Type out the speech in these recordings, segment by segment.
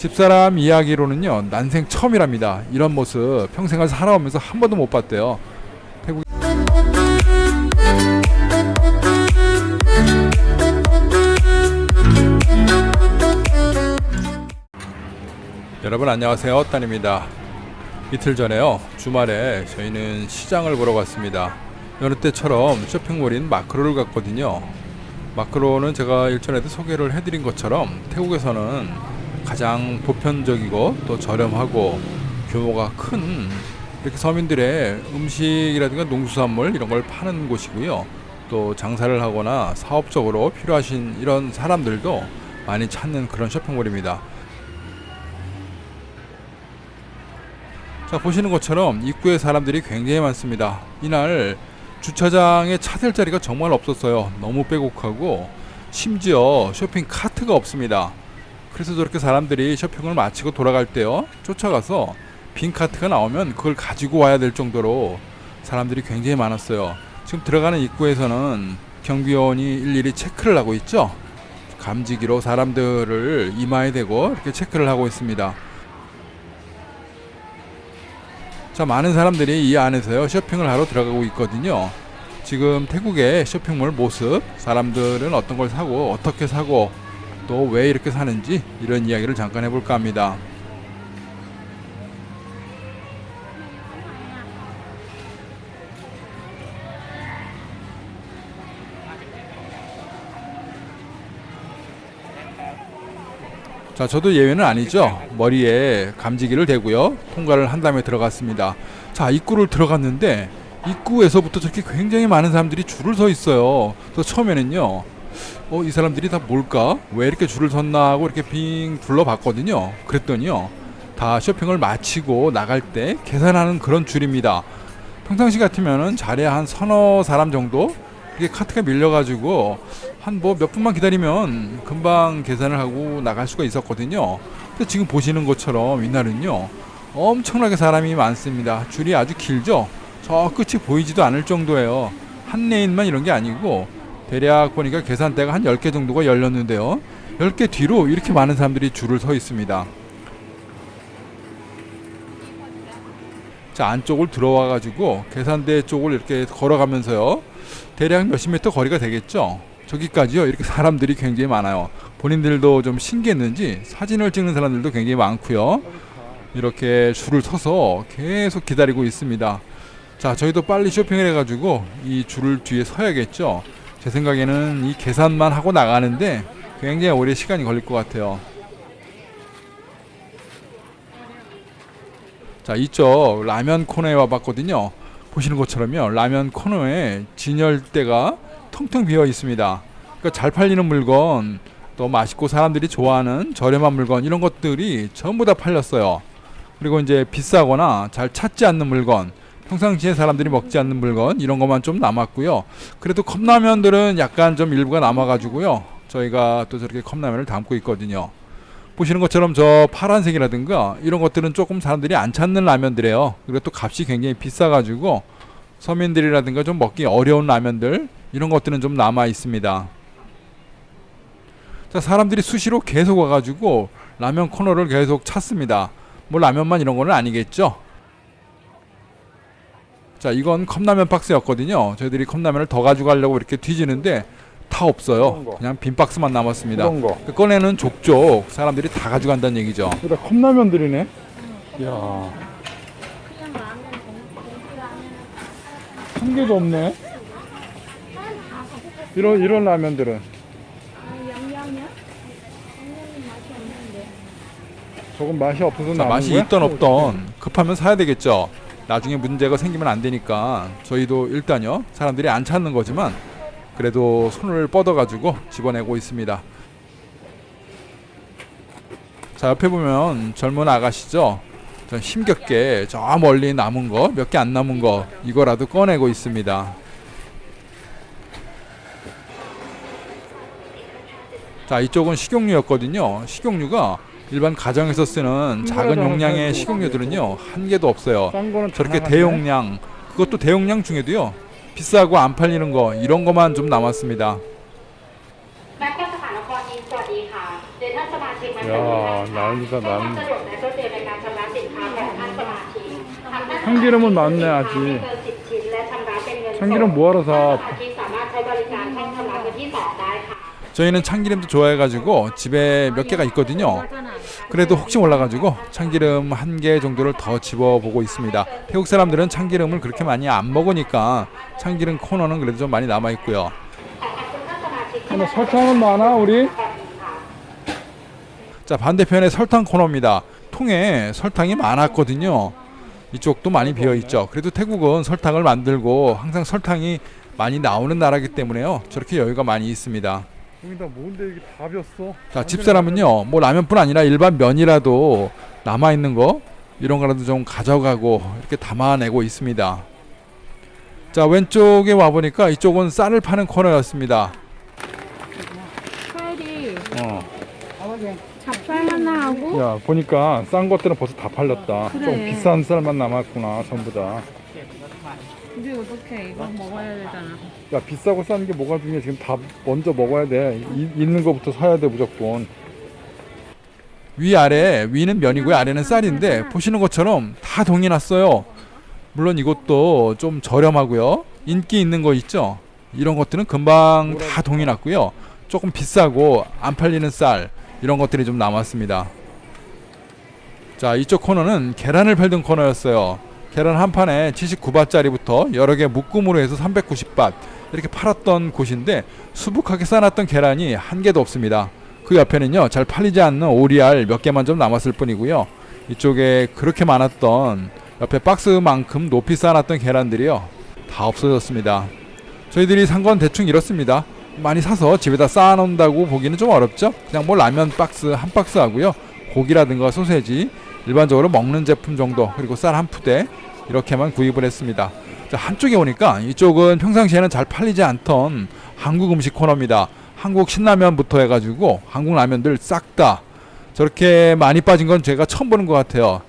집사람 이야기로는요 난생 처음이랍니다. 이런 모습 평생을 살아오면서 한 번도 못 봤대요. 태국 여러분 안녕하세요 딴입니다. 이틀 전에요 주말에 저희는 시장을 보러 갔습니다. 여느 때처럼 쇼핑몰인 마크로를 갔거든요. 마크로는 제가 일전에도 소개를 해드린 것처럼 태국에서는 가장 보편적이고 또 저렴하고 규모가 큰 이렇게 서민들의 음식이라든가 농수산물 이런 걸 파는 곳이고요. 또 장사를 하거나 사업적으로 필요하신 이런 사람들도 많이 찾는 그런 쇼핑몰입니다. 자 보시는 것처럼 입구에 사람들이 굉장히 많습니다. 이날 주차장에 차 댈 자리가 정말 없었어요. 너무 빼곡하고 심지어 쇼핑 카트가 없습니다. 그래서 저렇게 사람들이 쇼핑을 마치고 돌아갈 때요 쫓아가서 빈 카트가 나오면 그걸 가지고 와야 될 정도로 사람들이 굉장히 많았어요. 지금 들어가는 입구에서는 경비원이 일일이 체크를 하고 있죠. 감지기로 사람들을 이마에 대고 이렇게 체크를 하고 있습니다. 자, 많은 사람들이 이 안에서요 쇼핑을 하러 들어가고 있거든요. 지금 태국의 쇼핑몰 모습, 사람들은 어떤 걸 사고 어떻게 사고 또 왜 이렇게 사는지 이런 이야기를 잠깐 해볼까 합니다. 자, 저도 예외는 아니죠. 머리에 감지기를 대고요. 통과를 한 다음에 들어갔습니다. 자, 입구를 들어갔는데 입구에서부터 저렇게 굉장히 많은 사람들이 줄을 서 있어요. 그래서 처음에는요. 어, 이 사람들이 다 뭘까? 왜 이렇게 줄을 섰나 하고 이렇게 빙 둘러봤거든요. 그랬더니요. 다 쇼핑을 마치고 나갈 때 계산하는 그런 줄입니다. 평상시 같으면은 자리에 한 서너 사람 정도 이게 카트가 밀려가지고 한 뭐 몇 분만 기다리면 금방 계산을 하고 나갈 수가 있었거든요. 근데 지금 보시는 것처럼 이날은요 엄청나게 사람이 많습니다. 줄이 아주 길죠. 저 끝이 보이지도 않을 정도예요. 한 레인만 이런 게 아니고 대략 보니까 계산대가 한 10개 정도가 열렸는데요. 10개 뒤로 이렇게 많은 사람들이 줄을 서 있습니다. 자 안쪽을 들어와 가지고 계산대 쪽을 이렇게 걸어가면서요. 대략 몇십 미터 거리가 되겠죠? 저기까지요. 이렇게 사람들이 굉장히 많아요. 본인들도 좀 신기했는지 사진을 찍는 사람들도 굉장히 많고요. 이렇게 줄을 서서 계속 기다리고 있습니다. 자 저희도 빨리 쇼핑을 해가지고 이 줄을 뒤에 서야겠죠 제 생각에는 이 계산만 하고 나가는데 굉장히 오래 시간이 걸릴 것 같아요. 자 이쪽 라면 코너에 와봤거든요. 보시는 것처럼요. 라면 코너에 진열대가 텅텅 비어 있습니다. 그러니까 잘 팔리는 물건 또 맛있고 사람들이 좋아하는 저렴한 물건 이런 것들이 전부 다 팔렸어요. 그리고 이제 비싸거나 잘 찾지 않는 물건 평상시에 사람들이 먹지 않는 물건 이런 것만 좀 남았고요 그래도 컵라면들은 약간 좀 일부가 남아가지고요 저희가 또 저렇게 컵라면을 담고 있거든요 보시는 것처럼 저 파란색이라든가 이런 것들은 조금 사람들이 안 찾는 라면들이에요. 그리고 또 값이 굉장히 비싸가지고 서민들이라든가 좀 먹기 어려운 라면들 이런 것들은 좀 남아 있습니다. 자 사람들이 수시로 계속 와가지고 라면 코너를 계속 찾습니다. 뭐 라면만 이런 거는 아니겠죠? 자 이건 컵라면 박스였거든요. 저희들이 컵라면을 더 가져가려고 이렇게 뒤지는데 다 없어요. 그냥 빈 박스만 남았습니다. 그 꺼내는 족족 사람들이 다 가져간다는 얘기죠. 이다 컵라면들이네. 이야. 한 개도 없네. 이런 이런 라면들은 조금 맛이 없어서 자, 나온 맛이 거야? 있던 없던 급하면 사야 되겠죠. 나중에 문제가 생기면 안 되니까 저희도 일단요 사람들이 안 찾는 거지만 그래도 손을 뻗어가지고 집어내고 있습니다. 자 옆에 보면 젊은 아가씨죠. 좀 힘겹게 저 멀리 남은 거 몇 개 안 남은 거 이거라도 꺼내고 있습니다. 자 이쪽은 식용유였거든요. 식용유가 일반 가정에서 쓰는 작은 용량의 식용유들은요 한 개도 없어요. 저렇게 대용량 그것도 대용량 중에도요 비싸고 안 팔리는 거 이런 것만 좀 남았습니다. 야 난리다 난. 참기름은 많네 아직. 참기름 모아서 사. 저희는 참기름도 좋아해가지고 집에 몇 개가 있거든요. 그래도 혹시 몰라가지고 참기름 한 개 정도를 더 집어보고 있습니다. 태국 사람들은 참기름을 그렇게 많이 안 먹으니까 참기름 코너는 그래도 좀 많이 남아 있고요. 근데 설탕은 많아 우리? 자 반대편에 설탕 코너입니다. 통에 설탕이 많았거든요. 이쪽도 많이 비어 있죠. 그래도 태국은 설탕을 만들고 항상 설탕이 많이 나오는 나라기 때문에요. 저렇게 여유가 많이 있습니다. 여기다 뭔데 이게 다 비었어 자 집사람은요 뭐 라면뿐 아니라 일반 면이라도 남아 있는 거 이런 거라도 좀 가져가고 이렇게 담아내고 있습니다. 자 왼쪽에 와 보니까 이쪽은 쌀을 파는 코너였습니다. 쌀이 어. 잡쌀만 나오고 야 보니까 싼 것들은 벌써 다 팔렸다 그래. 좀 비싼 쌀만 남았구나 전부 다야 근데 어떡해 이거 먹어야 되잖아 비싸고 싼 게 뭐가 중요해 지금 다 먼저 먹어야 돼 이, 있는 거부터 사야 돼 무조건 위아래 위는 면이고요 아래는 쌀인데 보시는 것처럼 다 동이 났어요. 물론 이것도 좀 저렴하고요 인기 있는 거 있죠. 이런 것들은 금방 다 동이 났고요. 조금 비싸고 안 팔리는 쌀 이런 것들이 좀 남았습니다. 자 이쪽 코너는 계란을 팔던 코너였어요. 계란 한 판에 79바트짜리부터 여러 개 묶음으로 해서 390바 이렇게 팔았던 곳인데 수북하게 싸놨던 계란이 한 개도 없습니다. 그 옆에는요 잘 팔리지 않는 오리알 몇 개만 좀 남았을 뿐이고요. 이쪽에 그렇게 많았던 옆에 박스만큼 높이 쌓아놨던 계란들이요 다 없어졌습니다. 저희들이 산 건 대충 이렇습니다. 많이 사서 집에다 쌓아놓는다고 보기는 좀 어렵죠. 그냥 뭐 라면 박스 한 박스 하고요. 고기라든가 소세지 일반적으로 먹는 제품 정도 그리고 쌀 한 푸대 이렇게만 구입을 했습니다. 자, 한쪽에 오니까 이쪽은 평상시에는 잘 팔리지 않던 한국 음식 코너입니다. 한국 신라면부터 해가지고 한국 라면들 싹 다 저렇게 많이 빠진 건 제가 처음 보는 것 같아요.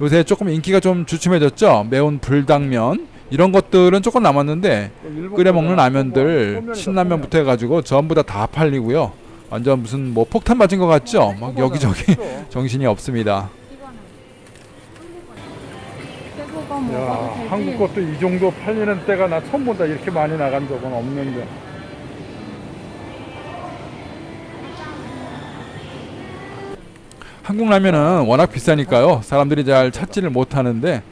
요새 조금 인기가 좀 주춤해졌죠. 매운 불당면 이런 것들은 조금 남았는데 끓여 먹는 라면들 신라면부터 해가지고 전부 다 다 팔리고요. 완전 무슨 뭐 폭탄 맞은 것 같죠? 막 여기저기 정신이 없습니다. 먹어도 되지 한국 것도 이 정도 팔리는 때가 나 처음 본다 이렇게 많이 나간 적은 없는데 한국 라면은 워낙 비싸니까요. 사람들이 잘 찾지를 못하는데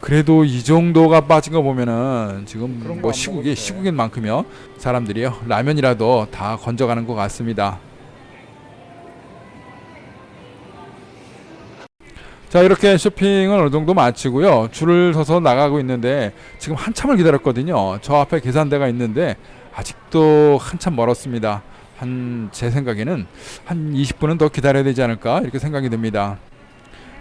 그래도 이 정도가 빠진 거 보면은 지금 뭐 시국이. 시국인 만큼요. 사람들이요 라면이라도 다 건져가는 것 같습니다. 자 이렇게 쇼핑은 어느 정도 마치고요. 줄을 서서 나가고 있는데 지금 한참을 기다렸거든요. 저 앞에 계산대가 있는데 아직도 한참 멀었습니다. 한 제 생각에는 한 20분은 더 기다려야 되지 않을까 이렇게 생각이 듭니다.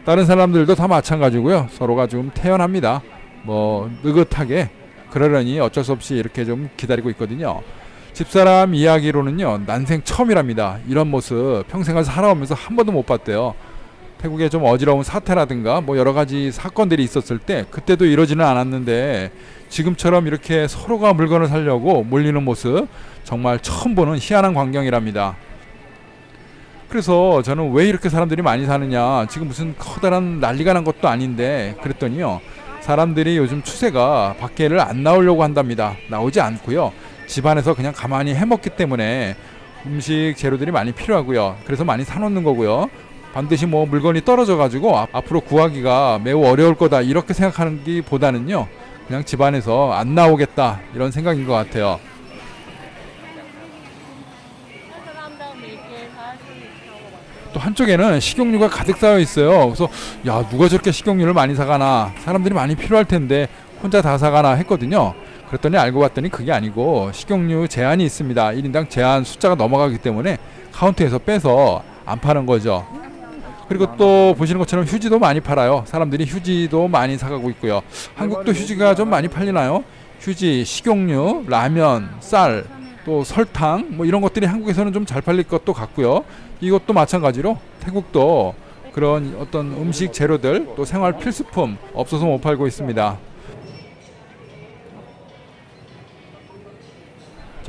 다른 사람들도 다 마찬가지고요. 서로가 좀 태연합니다. 뭐 느긋하게 그러려니 어쩔 수 없이 이렇게 좀 기다리고 있거든요. 집사람 이야기로는요. 난생 처음이랍니다. 이런 모습 평생을 살아오면서 한 번도 못 봤대요. 태국에 좀 어지러운 사태라든가 뭐 여러 가지 사건들이 있었을 때 그때도 이러지는 않았는데 지금처럼 이렇게 서로가 물건을 살려고 몰리는 모습 정말 처음 보는 희한한 광경이랍니다. 그래서 저는 왜 이렇게 사람들이 많이 사느냐 지금 무슨 커다란 난리가 난 것도 아닌데 그랬더니요 사람들이 요즘 추세가 밖에를 안 나오려고 한답니다. 나오지 않고요 집안에서 그냥 가만히 해먹기 때문에 음식 재료들이 많이 필요하고요. 그래서 많이 사놓는 거고요 반드시 뭐 물건이 떨어져 가지고 앞으로 구하기가 매우 어려울 거다 이렇게 생각하는 기보다는요 그냥 집안에서 안 나오겠다 이런 생각인 것 같아요 또 한쪽에는 식용유가 가득 쌓여 있어요. 그래서 야 누가 저렇게 식용유를 많이 사가나 사람들이 많이 필요할 텐데 혼자 다 사가나 했거든요. 그랬더니 알고 봤더니 그게 아니고 식용유 제한이 있습니다. 1인당 제한 숫자가 넘어가기 때문에 카운터에서 빼서 안 파는 거죠. 그리고 또 보시는 것처럼 휴지도 많이 팔아요. 사람들이 휴지도 많이 사가고 있고요. 한국도 휴지가 좀 많이 팔리나요? 휴지, 식용유, 라면, 쌀, 또 설탕 뭐 이런 것들이 한국에서는 좀 잘 팔릴 것도 같고요. 이것도 마찬가지로 태국도 그런 어떤 음식 재료들 또 생활 필수품 없어서 못 팔고 있습니다.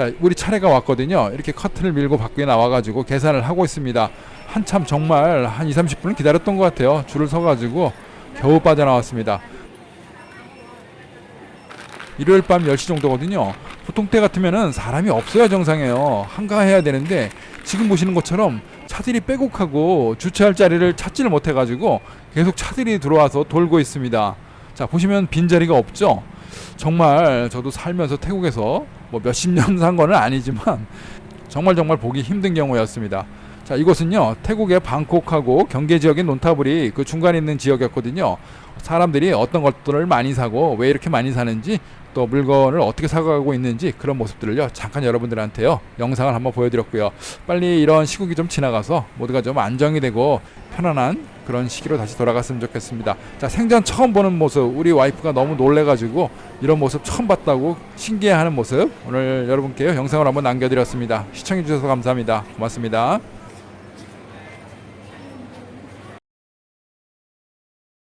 자 자, 우리 차례가 왔거든요. 이렇게 커튼을 밀고 밖에 나와가지고 계산을 하고 있습니다. 한참 정말 한 2, 30분을 기다렸던 것 같아요. 줄을 서가지고 겨우 빠져나왔습니다. 일요일 밤 10시 정도거든요. 보통 때 같으면은 사람이 없어야 정상이에요. 한가해야 되는데 지금 보시는 것처럼 차들이 빼곡하고 주차할 자리를 찾지를 못해가지고 계속 차들이 들어와서 돌고 있습니다. 자 보시면 빈자리가 없죠. 정말 저도 살면서 태국에서 뭐 몇십 년 산 거는 아니지만 정말 정말 보기 힘든 경우였습니다. 자 이곳은요 태국의 방콕하고 경계 지역인 논타불이 그 중간에 있는 지역이었거든요. 사람들이 어떤 것들을 많이 사고 왜 이렇게 많이 사는지 또 물건을 어떻게 사가고 있는지 그런 모습들을요 잠깐 여러분들한테요 영상을 한번 보여드렸고요. 빨리 이런 시국이 좀 지나가서 모두가 좀 안정이 되고 편안한 그런 시기로 다시 돌아갔으면 좋겠습니다. 자 생전 처음 보는 모습 우리 와이프가 너무 놀래가지고 이런 모습 처음 봤다고 신기해하는 모습 오늘 여러분께 영상을 한번 남겨드렸습니다. 시청해주셔서 감사합니다. 고맙습니다